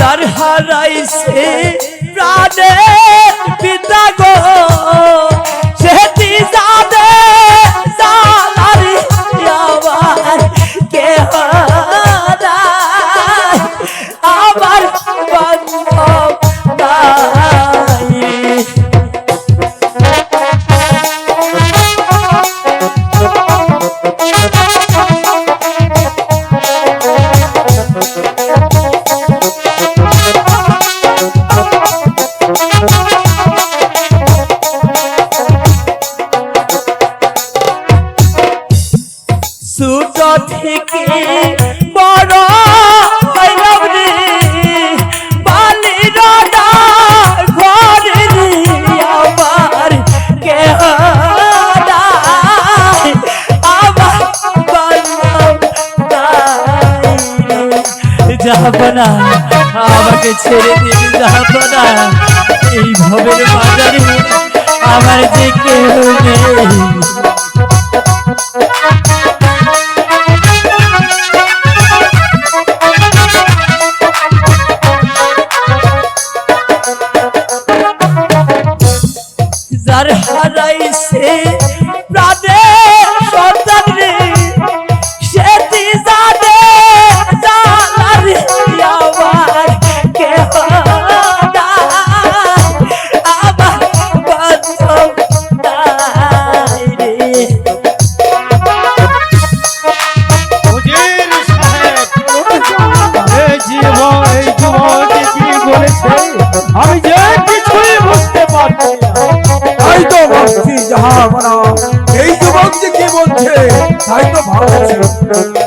তার হারাইছে প্রাণের পিতা গো। সেটি যাদে আমাকে ছেড়ে দিয়ে যাব না এই ভবের বাজারে আমার যে কেউ নেই। যার হারাইছে প্রাণে তাই তো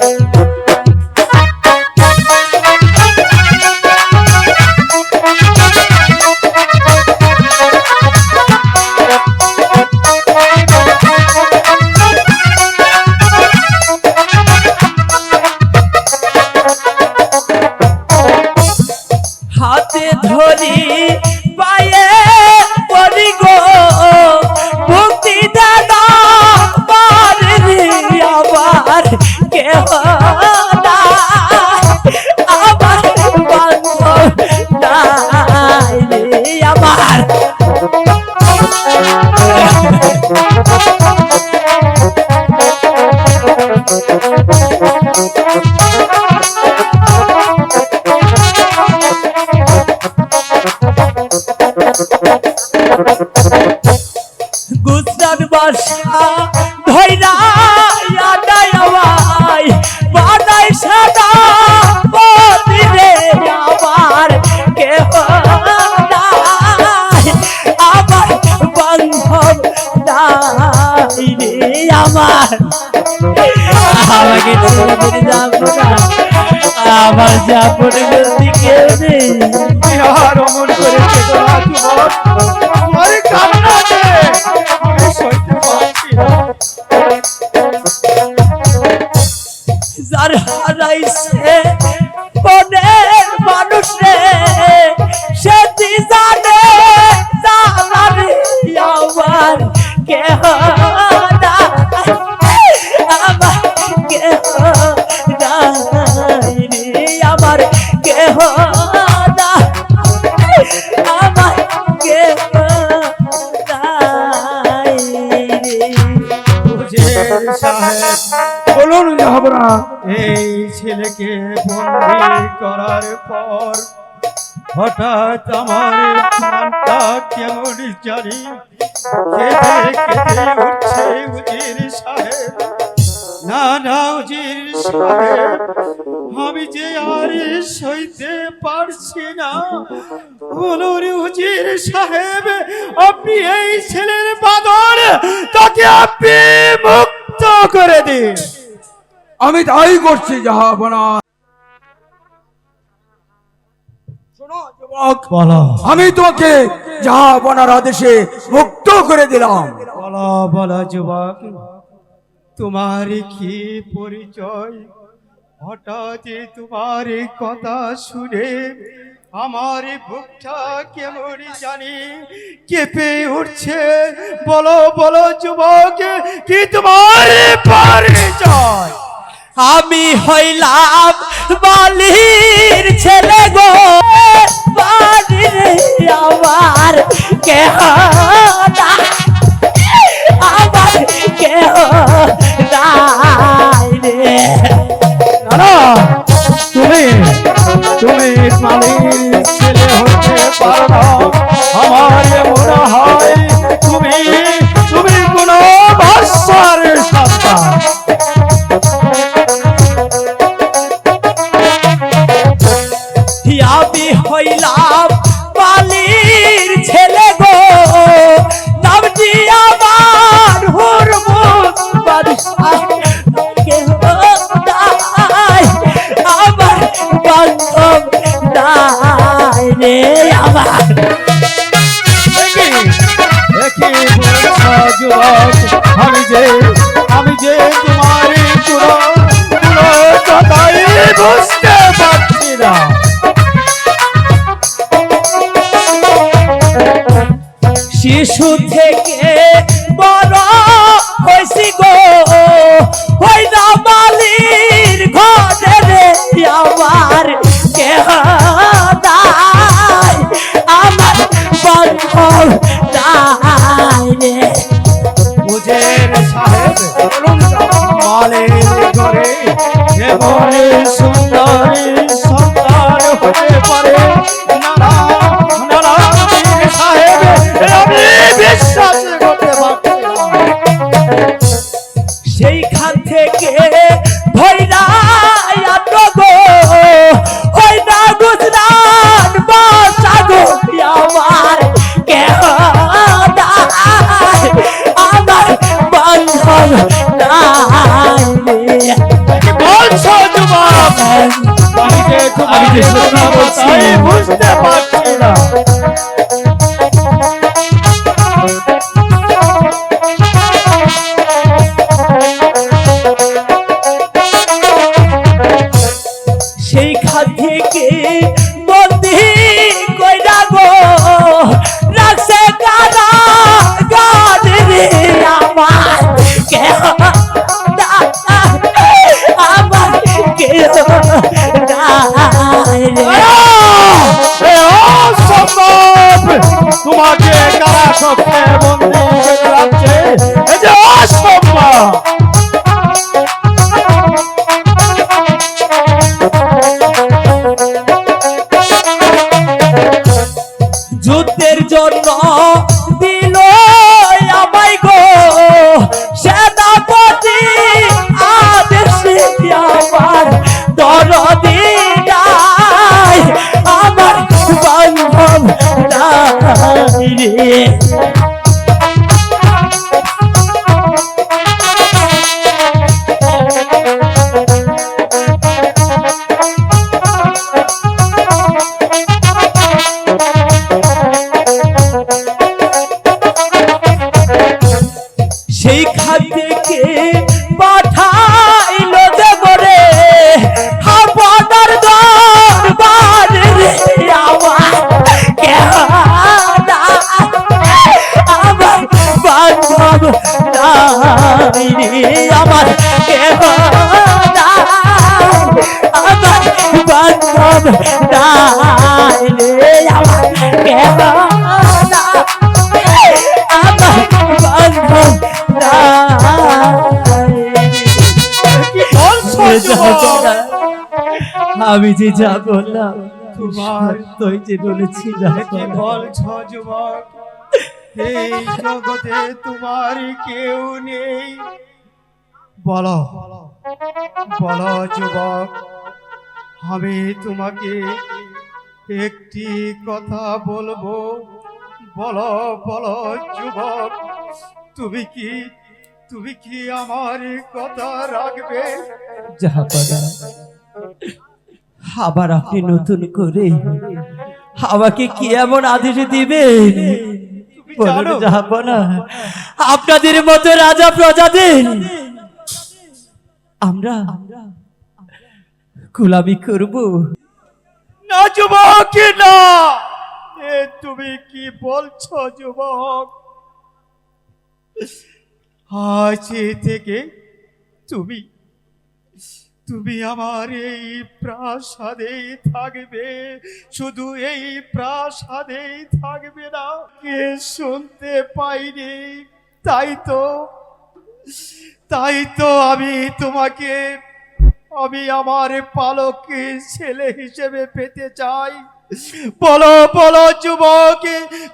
বাসা ধৈরা আমায় বাদাই সাদা বদিরে আমার কেহ আমার বান্ধব নাই আমার। আমার যাপন গতি কেউ নেই আর অমন করে কেঁদো না যুবক তোমার জাহাপনা এই ছেলেকে বন্দি করার পর হঠাৎ আমার প্রাণটা কেমন জানি কেঁদে সাহেব। না না, উজির সাহেব, আমি যে আর সইতে পারছি না। বলুন, উজির সাহেব, আপনি এই ছেলের বাদর তাকে আপনি মুক্ত করে দিন। আমি তাই করছি জাহাপনা যুবক বলো। আমি তোমাকে জাহাপনার আদেশে মুক্ত করে দিলাম। বলো বলো যুবক তোমার কি পরিচয়? হঠাৎ তোমার কথা শুনে আমার বুকটা কেমন জানি কেঁপে উঠছে। বলো বলো যুবক কি তোমার পরিচয়? আমি হইলাম বালির ছেলে গো। বাড়ির আমার নাই, আমার নাই তুমি তুমি মালির রে আমার আমি যে আমি যে তোমার পুরো পুরো কথাই বুঝতে পারছি না। শিশু থেকে বুঝতে পারছি তোমাকে কারা সত্যে বন্দি বান্ধব আমার আমার বলছো যুবক আমি যে যা বললাম তোমার তুই যে বলেছিলাম কি যুবক? এই জগতে তোমার কেউ নেই। বলো বলো যুবক। আমি তোমাকে। একটি কথা বলব। বলো বলো যুবক তুমি কি তুমি কি আমার কথা রাখবে? জাহাপানা আবার আপনি নতুন করে আমাকে কি এমন আদেশ দিবেন জাহাপানা আপনাদের মতো রাজা প্রজাদের আমরা আমরা গোলামি করব? না যুবক, না। এ তুমি কি বলছো, যুবক? আজ থেকে তুমি তুমি আমার এই প্রাসাদেই থাকবে। শুধু এই প্রাসাদেই থাকবে না, কে শুনতে পাইনি। তাই তো তাই তো আমি তোমাকে আমি আমার পালক ছেলে হিসেবে পেতে চাই। বলো বলো যুবক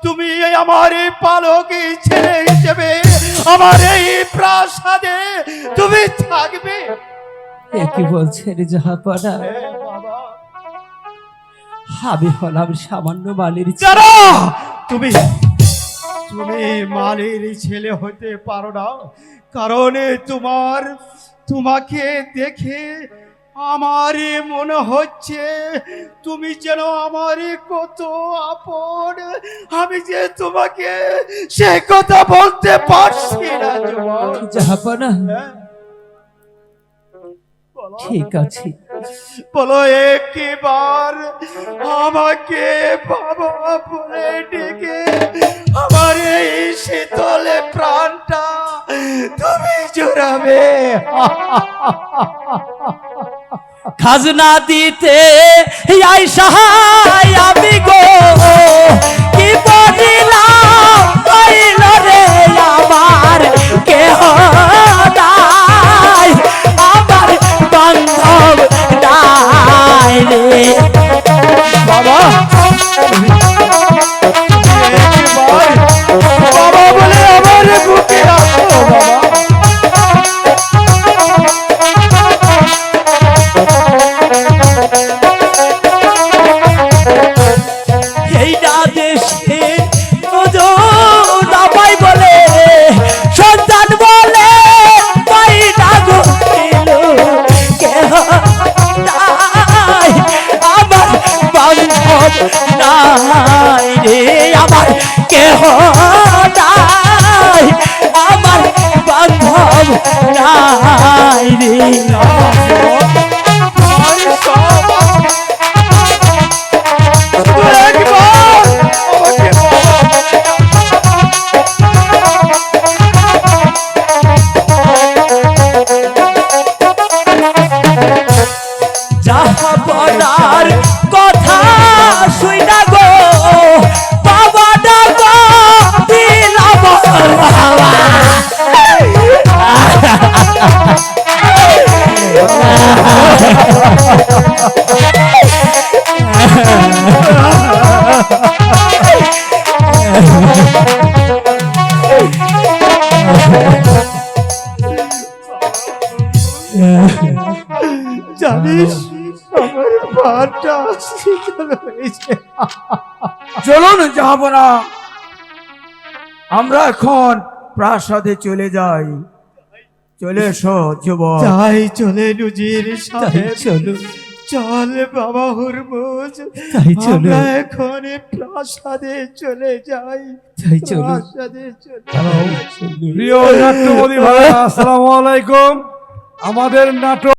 তুমি আমার পালক ছেলে হিসেবে আমার এই প্রাসাদে তুমি থাকবে? এ কি বলছেন জাহাপানা আমি হলাম সামান্য মালির। যারা তুমি তুমি মালির ছেলে হতে পারো না কারণ তোমার তোমাকে দেখে আমারই মনে হচ্ছে তুমি যেন আমারই কত আপন। আমি যে তোমাকে সে কথা বলতে পারছি না জাহাপনা হ্যাঁ? ঠিক আছে। বলো একবার আমাকে বাবা বলে ডেকে আমার এই শীতলে প্রাণটা তুমি জোড়াবে। খাজনা দিতে আই সাহায় আমি গো, কি বলিলাম? নাই রে। হয়েছে চলুন যাহাবনা আমরা এখন প্রাসাদে চলে যাই। চলে এসো যুবক। যাই চলে নজির সাহেব চলো। চল বাবা হুরমুজ। তাই চলো এখন প্রাসাদে চলে যাই। তাই চলো প্রাসাদে চলে প্রিয় নাট্যমোদী ভাই আসসালামু আলাইকুম। আমাদের নাটক